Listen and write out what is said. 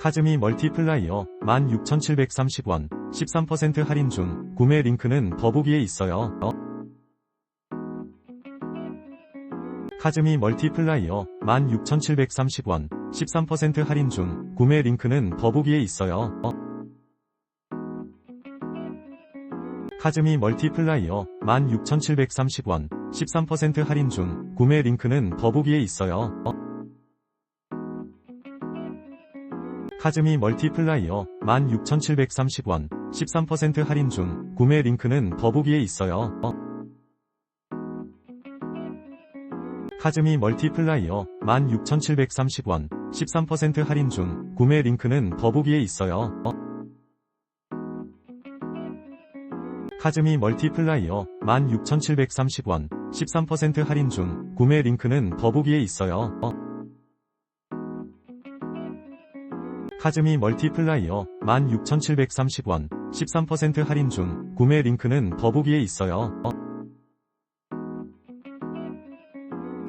카즈미 멀티플라이어 16,730원 13% 할인 중 구매 링크는 더보기에 있어요. 어? 카즈미 멀티플라이어 16,730원 13% 할인 중 구매 링크는 더보기에 있어요. 어? 카즈미 멀티플라이어 16,730원 13% 할인 중 구매 링크는 더보기에 있어요. 어? 카즈미 멀티플라이어 16,730원 13% 할인 중 구매 링크는 더보기에 있어요. 어? 카즈미 멀티플라이어 16,730원 13% 할인 중 구매 링크는 더보기에 있어요. 어? 카즈미 멀티플라이어 16,730원 13% 할인 중 구매 링크는 더보기에 있어요. 어? 카즈미 멀티플라이어 16,730원 13% 할인 중 구매 링크는 더보기에 있어요. 어?